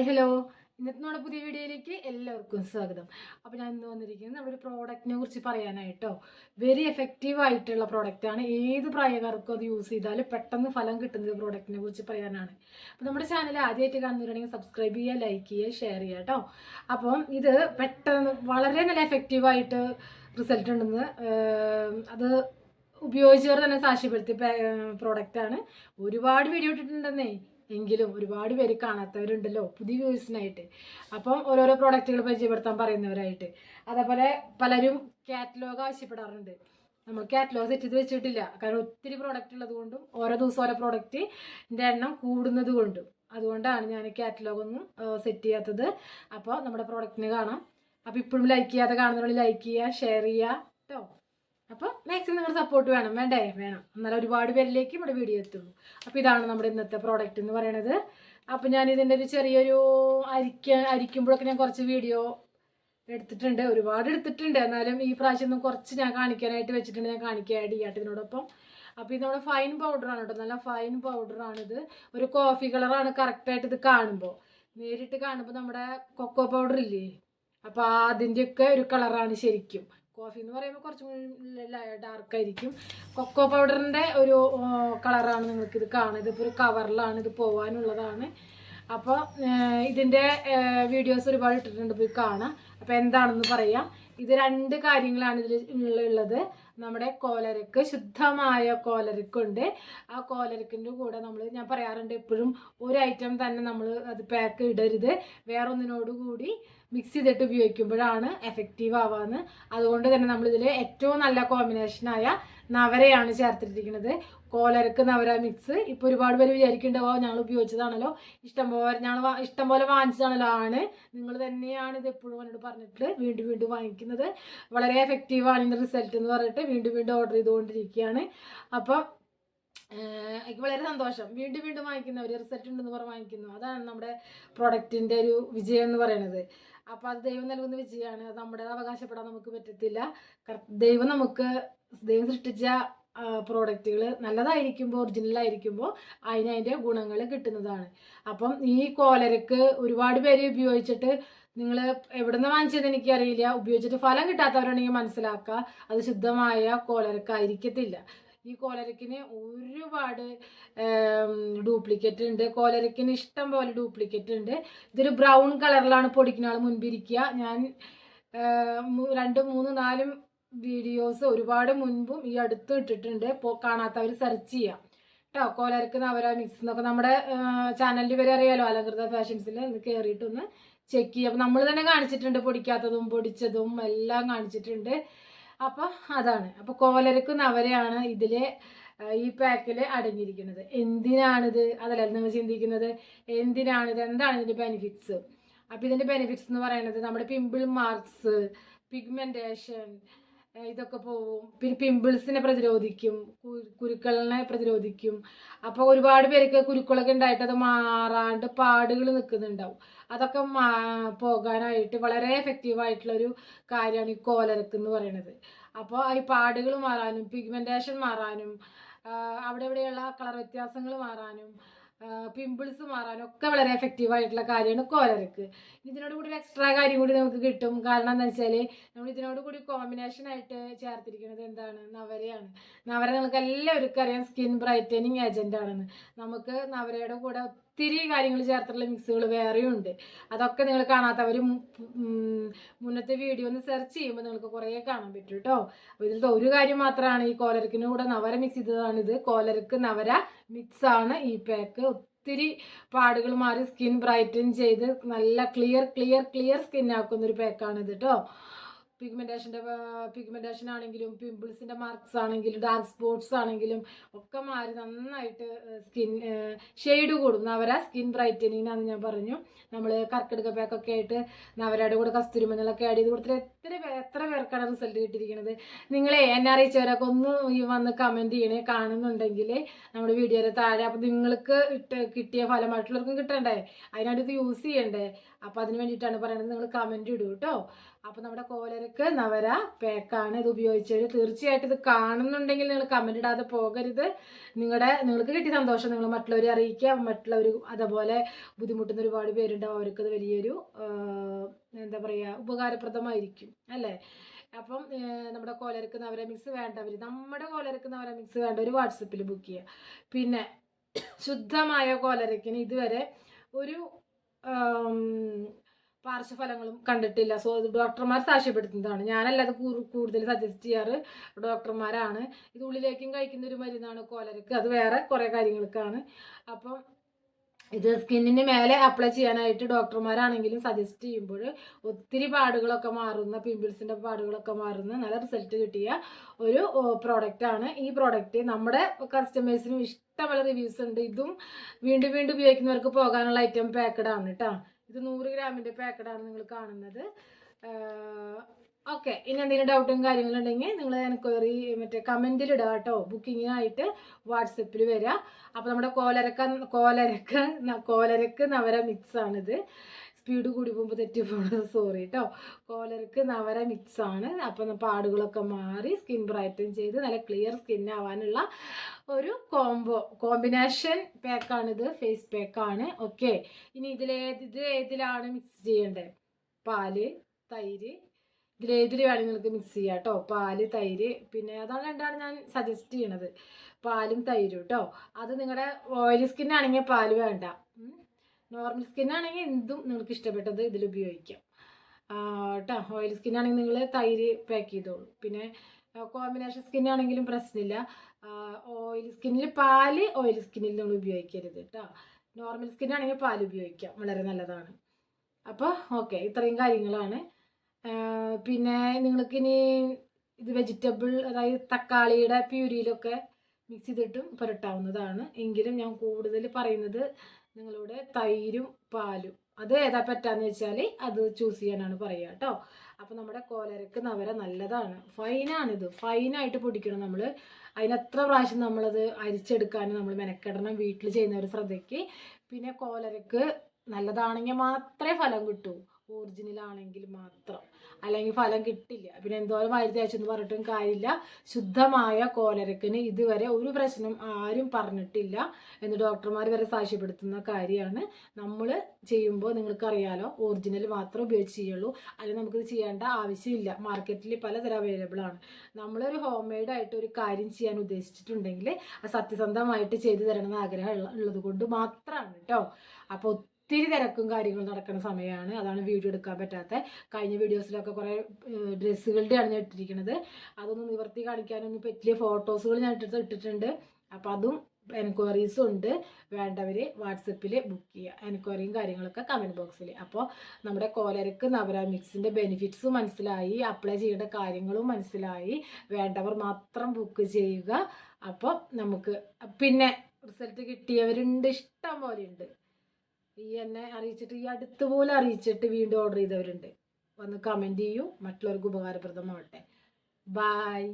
Hi hello. ഇന്നത്തെ നമ്മുടെ പുതിയ വീഡിയോയിലേക്ക് എല്ലാവർക്കും സ്വാഗതം. അപ്പോൾ ഞാൻ ഇന്ന് വന്നിരിക്കുന്നത് നമ്മുടെ ഒരു പ്രോഡക്റ്റിനെ കുറിച്ച് പറയാനായിട്ടോ. വെരി എഫക്റ്റീവ് ആയിട്ടുള്ള പ്രോഡക്റ്റാണ് ഏത് പ്രായക്കാർക്കും അത് യൂസ് ചെയ്താലും പെട്ടെന്ന് ഫലം കിട്ടുന്ന പ്രോഡക്റ്റിനെ കുറിച്ച് പറയാനാണ്. അപ്പോൾ നമ്മുടെ ചാനൽ ആദ്യമായിട്ട് കാണുന്നവരാണെങ്കിൽ സബ്സ്ക്രൈബ് ചെയ്യുക ലൈക്ക് ചെയ്യുക ഷെയർ ചെയ്യുക കേട്ടോ അപ്പം ഇത് പെട്ടെന്ന് വളരെ നല്ല എഫക്റ്റീവായിട്ട് റിസൾട്ട് ഉണ്ടെന്ന് അത് ഉപയോഗിച്ചവർ തന്നെ സാക്ഷ്യപ്പെടുത്തിയ പ്രോഡക്റ്റാണ് ഒരുപാട് വീഡിയോ ഇട്ടിട്ടുണ്ടെന്നേ. എങ്കിലും ഒരുപാട് പേര് കാണാത്തവരുണ്ടല്ലോ പുതിയ വ്യൂസിനായിട്ട് അപ്പം ഓരോരോ പ്രോഡക്റ്റുകൾ പരിചയപ്പെടുത്താൻ പറയുന്നവരായിട്ട്. അതേപോലെ പലരും കാറ്റലോഗ് ആവശ്യപ്പെടാറുണ്ട്. നമ്മൾ കാറ്റലോഗ് സെറ്റ് ചെയ്ത് വെച്ചിട്ടില്ല. കാരണം ഒത്തിരി പ്രോഡക്റ്റ് ഉള്ളത് കൊണ്ടും ഓരോ ദിവസം ഓരോ പ്രോഡക്റ്റിന്റെ എണ്ണം കൂടുന്നത് കൊണ്ടും. അതുകൊണ്ടാണ് ഞാൻ കാറ്റലോഗ് ഒന്നും സെറ്റ് ചെയ്യാത്തത്. അപ്പോൾ നമ്മുടെ പ്രോഡക്റ്റിന് കാണാം. അപ്പോൾ ഇപ്പോഴും ലൈക്ക് ചെയ്യാതെ കാണുന്നവരോട് ലൈക്ക് ചെയ്യുക ഷെയർ ചെയ്യുക കേട്ടോ അപ്പോൾ മാക്സിമം നിങ്ങളുടെ സപ്പോർട്ട് വേണം. വേണ്ടേ? വേണം. എന്നാലും ഒരുപാട് പേരിലേക്ക് നമ്മുടെ വീഡിയോ എത്തുള്ളൂ. അപ്പോൾ ഇതാണ് നമ്മുടെ ഇന്നത്തെ പ്രോഡക്റ്റ് എന്ന് പറയണത്. അപ്പോൾ ഞാൻ ഇതിന്റെ ഒരു ചെറിയൊരു അരിക്ക അരിക്കുമ്പോഴൊക്കെ ഞാൻ കുറച്ച് വീഡിയോ എടുത്തിട്ടുണ്ട്. ഒരുപാട് എടുത്തിട്ടുണ്ട്. എന്നാലും ഈ പ്രാവശ്യം ഒന്നും കുറച്ച് ഞാൻ കാണിക്കാനായിട്ട് വെച്ചിട്ടുണ്ട്. ഞാൻ കാണിക്കാൻ ആഡ് ചെയ്യാട്ട് അപ്പോൾ ഇത് നമ്മുടെ ഫൈൻ പൗഡറാണ് കേട്ടോ. നല്ല ഫൈൻ പൗഡറാണിത് ഒരു കോഫി കളറാണ് കറക്റ്റായിട്ട് ഇത് കാണുമ്പോൾ നേരിട്ട് കാണുമ്പോൾ നമ്മുടെ കൊക്കോ പൗഡർ ഇല്ലേ? അപ്പോൾ അതിന്റെയൊക്കെ ഒരു കളറാണ് ശരിക്കും. കോഫി എന്ന് പറയുമ്പോൾ കുറച്ചും കൂടി ഡാർക്ക് ആയിരിക്കും. കൊക്കോ പൗഡറിന്റെ ഒരു കളറാണ് നിങ്ങൾക്ക് ഇത് കാണുന്നത്. ഇപ്പോൾ ഒരു കവറിലാണ് ഇത് പോകാനുള്ളതാണ് അപ്പോൾ ഇതിന്റെ വീഡിയോസ് ഒരുപാട് ഇട്ടിട്ടുണ്ട്. പോയി കാണാം. അപ്പോൾ എന്താണെന്ന് പറയാം. ഇത് രണ്ട് കാര്യങ്ങളാണ് ഇതിൽ ഉള്ളത്. നമ്മുടെ കോലരക്ക് ശുദ്ധമായ കോലരക്കുണ്ട്. ആ കോലരക്കിന്റെ കൂടെ നമ്മൾ ഞാൻ പറയാറുണ്ട് എപ്പോഴും ഒരു ഐറ്റം തന്നെ നമ്മൾ അത് പാക്ക് ഇടരുത്. വേറൊന്നിനോട് കൂടി മിക്സ് ചെയ്തിട്ട് ഉപയോഗിക്കുമ്പോഴാണ് എഫക്റ്റീവ് ആവാന്ന്. അതുകൊണ്ട് തന്നെ നമ്മളിതിൽ ഏറ്റവും നല്ല കോമ്പിനേഷനായ നവരയാണ് ചേർത്തിട്ടിരിക്കുന്നത്. കോലരക്ക് നവര മിക്സ് ഇപ്പോൾ ഒരുപാട് പേര് വിചാരിക്കേണ്ടവോ ഞങ്ങൾ ഉപയോഗിച്ചതാണല്ലോ. ഇഷ്ടംപോലെ ഞങ്ങൾ ഇഷ്ടംപോലെ വാങ്ങിച്ചതാണല്ലോ. ആണ്. നിങ്ങൾ തന്നെയാണ് ഇത് എപ്പോഴും എന്നോട് പറഞ്ഞിട്ട് വീണ്ടും വീണ്ടും വാങ്ങിക്കുന്നത്. വളരെ എഫക്റ്റീവാണ് ഇതിന്റെ റിസൾട്ട് എന്ന് പറഞ്ഞിട്ട് വീണ്ടും വീണ്ടും ഓർഡർ ചെയ്തുകൊണ്ടിരിക്കുകയാണ്. അപ്പോൾ എനിക്ക് വളരെ സന്തോഷം. വീണ്ടും വീണ്ടും വാങ്ങിക്കുന്നവർ റിസൾട്ട് ഉണ്ടെന്ന് പറഞ്ഞ് വാങ്ങിക്കുന്നു. അതാണ് നമ്മുടെ പ്രൊഡക്റ്റിന്റെ ഒരു വിജയം എന്ന് പറയുന്നത്. അപ്പോൾ അത് ദൈവം നൽകുന്ന വിജയമാണ്. അത് നമ്മുടെ അവകാശപ്പെടാൻ നമുക്ക് പറ്റത്തില്ല. ദൈവം നമുക്ക് ദൈവം സൃഷ്ടിച്ച പ്രോഡക്റ്റുകൾ നല്ലതായിരിക്കുമ്പോൾ ഒറിജിനൽ ആയിരിക്കുമ്പോൾ അതിന് അതിന്റെ ഗുണങ്ങൾ കിട്ടുന്നതാണ്. അപ്പം ഈ കോലരക്ക് ഒരുപാട് പേര് ഉപയോഗിച്ചിട്ട് നിങ്ങൾ എവിടെ നിന്ന് എനിക്ക് എനിക്കറിയില്ല. ഉപയോഗിച്ചിട്ട് ഫലം കിട്ടാത്തവരാണെങ്കിൽ മനസ്സിലാക്കുക. അത് ശുദ്ധമായ കോലരക്കായിരിക്കത്തില്ല. ഈ കോലരക്കിന് ഒരുപാട് ഡ്യൂപ്ലിക്കേറ്റ് ഉണ്ട്. കോലരക്കിന് ഇഷ്ടം പോലെ ഡ്യൂപ്ലിക്കേറ്റ് ഉണ്ട്. ഇതൊരു ബ്രൗൺ കളറിലാണ് പൊടിക്കുന്ന ആൾ മുൻപിരിക്കുക. ഞാൻ രണ്ടും മൂന്നും നാലും വീഡിയോസ് ഒരുപാട് മുൻപും ഈ അടുത്ത് ഇട്ടിട്ടുണ്ട്. ഇപ്പോൾ കാണാത്തവർ സെർച്ച് ചെയ്യാം. കേട്ടോ കോലരക്ക് നവര മിക്സ് എന്നൊക്കെ നമ്മുടെ ചാനലിൽ വരെ അറിയാലോ അലങ്കൃത ഫാഷൻസിൽ കയറിയിട്ടൊന്ന് ചെക്ക് ചെയ്യാം അപ്പം നമ്മൾ തന്നെ കാണിച്ചിട്ടുണ്ട് പൊടിക്കാത്തതും പൊടിച്ചതും എല്ലാം കാണിച്ചിട്ടുണ്ട്. അപ്പോൾ അതാണ്. അപ്പോൾ കോലരക്ക് നവരയാണ് ഇതിലെ ഈ പാക്കിൽ അടങ്ങിയിരിക്കുന്നത്. എന്തിനാണിത്? അതല്ല നിങ്ങൾ ചിന്തിക്കുന്നത്? എന്തിനാണിത്? എന്താണ് ഇതിന്റെ ബെനിഫിറ്റ്സ് അപ്പോൾ ഇതിന്റെ ബെനിഫിറ്റ്സ് എന്ന് പറയുന്നത് നമ്മുടെ പിമ്പിൾ മാർക്സ് പിഗ്മെന്റേഷൻ ഇതൊക്കെ പോവും. പിന്നെ പിമ്പിൾസിനെ പ്രതിരോധിക്കും. കുരുക്കളിനെ പ്രതിരോധിക്കും. അപ്പോൾ ഒരുപാട് പേർക്ക് കുരുക്കളൊക്കെ ഉണ്ടായിട്ട് അത് മാറാണ്ട് പാടുകൾ നിൽക്കുന്നുണ്ടാവും. അതൊക്കെ പോകാനായിട്ട് വളരെ എഫക്റ്റീവ് ആയിട്ടുള്ളൊരു കാര്യമാണ് ഈ കോലരക്ക് എന്ന് പറയുന്നത് അപ്പോൾ ഈ പാടുകൾ മാറാനും പിഗ്മെന്റേഷൻ മാറാനും അവിടെ ഇവിടെയുള്ള കളർ വ്യത്യാസങ്ങൾ മാറാനും പിമ്പിൾസ് മാറാനൊക്കെ വളരെ എഫക്റ്റീവ് ആയിട്ടുള്ള കാര്യമാണ് കോലരക്ക്. ഇതിനോട് കൂടി ഒരു എക്സ്ട്രാ കാര്യം കൂടി നമുക്ക് കിട്ടും. കാരണം എന്താ വെച്ചാൽ നമ്മൾ ഇതിനോട് കൂടി കോമ്പിനേഷൻ ആയിട്ട് ചേർത്തിരിക്കുന്നത് എന്താണ്? നവരയാണ്. നവര നമുക്ക് എല്ലാവർക്കും അറിയാം. സ്കിൻ ബ്രൈറ്റനിങ് ഏജന്റ് ആണെന്ന്. നമുക്ക് നവരയുടെ കൂടെ ഒത്തിരി കാര്യങ്ങൾ ചേർത്തിട്ടുള്ള മിക്സുകൾ വേറെയും ഉണ്ട് അതൊക്കെ നിങ്ങൾ കാണാത്തവർ മുന്നത്തെ വീഡിയോ ഒന്ന് സെർച്ച് ചെയ്യുമ്പോൾ നിങ്ങൾക്ക് കുറേ കാണാൻ പറ്റും കേട്ടോ അപ്പോൾ ഇതിലത്തെ ഒരു കാര്യം മാത്രമാണ് ഈ കോലരക്കിന് കൂടെ നവര മിക്സ് ചെയ്തതാണിത് കോലരക്ക് നവര മിക്സ് ആണ്. ഈ പാക്ക് ഒത്തിരി പാടുകൾ മാറി സ്കിൻ ബ്രൈറ്റൻ ചെയ്ത് നല്ല ക്ലിയർ ക്ലിയർ ക്ലിയർ സ്കിൻ ആക്കുന്ന ഒരു പാക്കാണിത് കേട്ടോ പിഗ്മെന്റേഷന്റെ പിഗ്മെന്റേഷൻ ആണെങ്കിലും പിമ്പിൾസിന്റെ മാർക്സ് ആണെങ്കിലും ഡാർക്ക് സ്പോട്ട്സ് ആണെങ്കിലും ഒക്കെ മാറി നന്നായിട്ട് സ്കിൻ ഷെയ്ഡ് കൂടും നവര സ്കിൻ ബ്രൈറ്റനിങ് ബ്രൈറ്റനിങ്ങിനാന്ന് ഞാൻ പറഞ്ഞു. നമ്മൾ കർക്കിടക പാക്കൊക്കെ ആയിട്ട് നവരയുടെ കൂടെ കസ്തൂരി മഞ്ഞളൊക്കെ ആഡ് ചെയ്ത് കൊടുത്തിട്ട് എത്ര എത്ര പേർക്കാണ് റിസൾട്ട് കിട്ടിയിരിക്കുന്നത് നിങ്ങളെ എന്നെ അറിയിച്ചവരൊക്കെ ഒന്ന് ഈ വന്ന് കമന്റ് ചെയ്യണേ കാണുന്നുണ്ടെങ്കിൽ നമ്മുടെ വീഡിയോയുടെ താഴെ അപ്പോൾ നിങ്ങൾക്ക് കിട്ടിയ ഫലം മറ്റുള്ളവർക്കും കിട്ടണ്ടേ? അതിനായിട്ട് ഇത് യൂസ് ചെയ്യണ്ടേ? അപ്പോൾ അതിന് വേണ്ടിയിട്ടാണ് പറയുന്നത് നിങ്ങൾ കമന്റ് ഇടൂ കേട്ടോ അപ്പോൾ നമ്മുടെ കോലരക്ക് നവര പേക്കാണ് ഇത് ഉപയോഗിച്ചത്. തീർച്ചയായിട്ടും ഇത് കാണുന്നുണ്ടെങ്കിൽ നിങ്ങൾ കമന്റ് ഇടാതെ പോകരുത്. നിങ്ങളുടെ നിങ്ങൾക്ക് കിട്ടിയ സന്തോഷം നിങ്ങൾ മറ്റുള്ളവരെ അറിയിക്കുക. മറ്റുള്ളവർ അതേപോലെ ബുദ്ധിമുട്ടുന്ന ഒരുപാട് പേരുണ്ടാവും. അവർക്കത് വലിയൊരു എന്താ പറയുക ഉപകാരപ്രദമായിരിക്കും. അല്ലേ? അപ്പം നമ്മുടെ കോലരക്ക് നവര മിക്സ് വേണ്ടവർ നമ്മുടെ കോലരക്ക് നവര മിക്സ് വേണ്ടവർ വാട്സപ്പിൽ ബുക്ക് ചെയ്യുക പിന്നെ ശുദ്ധമായ കോലരക്കിന് ഇതുവരെ ഒരു പാർശ്വഫലങ്ങളും കണ്ടിട്ടില്ല. സോ ഇത് ഡോക്ടർമാർ സാക്ഷ്യപ്പെടുത്തുന്നതാണ്. ഞാനല്ല അത് കൂ- കൂടുതൽ സജസ്റ്റ് ചെയ്യാറ്. ഡോക്ടർമാരാണ് ഇത് ഉള്ളിലേക്കും കഴിക്കുന്ന ഒരു മരുന്നാണ് കോലരക്ക്. അത് വേറെ കുറേ കാര്യങ്ങൾക്കാണ്. അപ്പം ഇത് സ്കിന്നിന് മേലെ അപ്ലൈ ചെയ്യാനായിട്ട് ഡോക്ടർമാരാണെങ്കിലും സജസ്റ്റ് ചെയ്യുമ്പോൾ ഒത്തിരി പാടുകളൊക്കെ മാറുന്ന പിമ്പിൾസിന്റെ പാടുകളൊക്കെ മാറുന്ന നല്ല റിസൾട്ട് കിട്ടിയ ഒരു പ്രോഡക്റ്റ് ആണ്. ഈ പ്രോഡക്റ്റ് നമ്മുടെ കസ്റ്റമേഴ്സിനും ഇഷ്ടമുള്ള റിവ്യൂസ് ഉണ്ട്. ഇതും വീണ്ടും വീണ്ടും ഉപയോഗിക്കുന്നവർക്ക് പോകാനുള്ള ഐറ്റം പാക്കഡ് ആണ് കേട്ടോ ഇത് നൂറ് ഗ്രാമിന്റെ പാക്കറ്റാണ് നിങ്ങൾ കാണുന്നത്. ഓക്കെ ഇനി എന്തെങ്കിലും ഡൗട്ടും കാര്യങ്ങളും ഉണ്ടെങ്കിൽ നിങ്ങൾ എൻക്വയറി മറ്റേ കമന്റിൽ ഇടുക കേട്ടോ. ബുക്കിങ്ങിനായിട്ട് വാട്സപ്പിൽ വരിക അപ്പോൾ നമ്മുടെ കോലരക്ക കോലരക്ക കോലരക്ക് നവര മിക്സ് ആണിത്. സ്പീഡ് കൂടി പോകുമ്പോൾ തെറ്റി പോകുന്നത് സോറി കേട്ടോ കോലരക്ക് നവര മിക്സ് ആണ്. അപ്പം പാടുകളൊക്കെ മാറി സ്കിൻ ബ്രൈറ്റൻ ചെയ്ത് നല്ല ക്ലിയർ സ്കിൻ ആവാനുള്ള ഒരു കോംബോ കോമ്പിനേഷൻ പാക്കാണിത് ഫേസ് പാക്കാണ് ഓക്കെ ഇനി ഇതിലേത് ഇത് ഏതിലാണ് മിക്സ് ചെയ്യേണ്ടത് പാൽ തൈര് ഇതിലേതിൽ വേണമെങ്കിൽ നിങ്ങൾക്ക് മിക്സ് ചെയ്യാം കേട്ടോ പാൽ തൈര് പിന്നെ അതാണ് രണ്ടാണ് ഞാൻ സജസ്റ്റ് ചെയ്യണത്. പാലും തൈരും കേട്ടോ അത് നിങ്ങളുടെ ഓയിലി സ്കിൻ ആണെങ്കിൽ പാൽ വേണ്ട. നോർമൽ സ്കിൻ ആണെങ്കിൽ എന്തും നിങ്ങൾക്ക് ഇഷ്ടപ്പെട്ടത് ഇതിൽ ഉപയോഗിക്കാം. കേട്ടോ ഓയിലി സ്കിൻ ആണെങ്കിൽ നിങ്ങൾ തൈര് പാക്ക് ചെയ്തോളൂ. പിന്നെ കോമ്പിനേഷൻ സ്കിൻ ആണെങ്കിലും പ്രശ്നമില്ല. ഓയിലി സ്കിന്നിൽ പാൽ ഓയിലി സ്കിന്നിൽ നിങ്ങൾ ഉപയോഗിക്കരുത് കേട്ടോ നോർമൽ സ്കിൻ ആണെങ്കിൽ പാൽ ഉപയോഗിക്കാം. വളരെ നല്ലതാണ്. അപ്പോൾ ഓക്കെ ഇത്രയും കാര്യങ്ങളാണ്. പിന്നെ നിങ്ങൾക്കിനി ഇത് വെജിറ്റബിൾ അതായത് തക്കാളിയുടെ പ്യൂരിയിലൊക്കെ മിക്സ് ചെയ്തിട്ടും പുരട്ടാവുന്നതാണ്. എങ്കിലും ഞാൻ കൂടുതൽ പറയുന്നത് നിങ്ങളുടെ തൈരും പാലും. അത് ഏതാ പറ്റാന്ന് വെച്ചാൽ അത് ചൂസ് ചെയ്യാനാണ് പറയുക കേട്ടോ. അപ്പോൾ നമ്മുടെ കോലരക്ക് നവര നല്ലതാണ്. ഫൈനാണിത് ഫൈനായിട്ട് പൊടിക്കണം നമ്മൾ അതിനെത്ര പ്രാവശ്യം നമ്മളത് അരിച്ചെടുക്കാനും നമ്മൾ മെനക്കെടണം വീട്ടിൽ ചെയ്യുന്നവർ ശ്രദ്ധയ്ക്ക് പിന്നെ കോലരക്ക് നല്ലതാണെങ്കിൽ മാത്രമേ ഫലം കിട്ടൂ. ഒറിജിനൽ ആണെങ്കിൽ മാത്രം. അല്ലെങ്കിൽ ഫലം കിട്ടില്ല. പിന്നെ എന്തോരം വാരി തേച്ചെന്ന് പറഞ്ഞിട്ടും കാര്യമില്ല. ശുദ്ധമായ കോലരക്കിന് ഇതുവരെ ഒരു പ്രശ്നം ആരും പറഞ്ഞിട്ടില്ല എന്ന് ഡോക്ടർമാർ വരെ സാക്ഷ്യപ്പെടുത്തുന്ന കാര്യമാണ്. നമ്മൾ ചെയ്യുമ്പോൾ നിങ്ങൾക്കറിയാലോ ഒറിജിനൽ മാത്രം ഉപയോഗിച്ച് ചെയ്യുള്ളൂ. അല്ലെങ്കിൽ നമുക്കിത് ചെയ്യേണ്ട ആവശ്യമില്ല. മാർക്കറ്റിൽ പലതരം അവൈലബിൾ ആണ്. നമ്മളൊരു ഹോം മെയ്ഡ് ആയിട്ട് ഒരു കാര്യം ചെയ്യാൻ ഉദ്ദേശിച്ചിട്ടുണ്ടെങ്കിൽ സത്യസന്ധമായിട്ട് ചെയ്തു തരണമെന്ന് ആഗ്രഹം ഉള്ള- ഉള്ളത് കൊണ്ട് മാത്രമാണ് കേട്ടോ. അപ്പോൾ ഒത്തിരി തിരക്കും കാര്യങ്ങളും നടക്കുന്ന സമയമാണ് അതാണ് വീഡിയോ എടുക്കാൻ പറ്റാത്ത. കഴിഞ്ഞ വീഡിയോസിലൊക്കെ കുറേ ഡ്രസ്സുകളുടെയാണ് ഞാൻ ഇട്ടിരിക്കുന്നത് അതൊന്നും നിവർത്തി കാണിക്കാനൊന്നും പറ്റിയ ഫോട്ടോസുകൾ ഞാൻ ഇട്ടിട്ട് ഇട്ടിട്ടുണ്ട്. അപ്പോൾ അതും എൻക്വയറീസും ഉണ്ട്. വേണ്ടവർ വാട്സപ്പിൽ ബുക്ക് ചെയ്യുക എൻക്വയറിയും കാര്യങ്ങളൊക്കെ കമന്റ് ബോക്സിൽ അപ്പോൾ നമ്മുടെ കോലരക്ക് നവര മിക്സിന്റെ ബെനിഫിറ്റ്സും മനസ്സിലായി. അപ്ലൈ ചെയ്യേണ്ട കാര്യങ്ങളും മനസ്സിലായി. വേണ്ടവർ മാത്രം ബുക്ക് ചെയ്യുക. അപ്പോൾ നമുക്ക് പിന്നെ റിസൾട്ട് കിട്ടിയവരുണ്ട് ഇഷ്ടം പോലെ ഉണ്ട് ഈ എന്നെ അറിയിച്ചിട്ട് ഈ അടുത്ത് പോലെ അറിയിച്ചിട്ട് വീണ്ടും ഓർഡർ ചെയ്തവരുണ്ട്. വന്ന് കമന്റ് ചെയ്യൂ. മറ്റുള്ളവർക്ക് ഉപകാരപ്രദമാവട്ടെ. ബായ്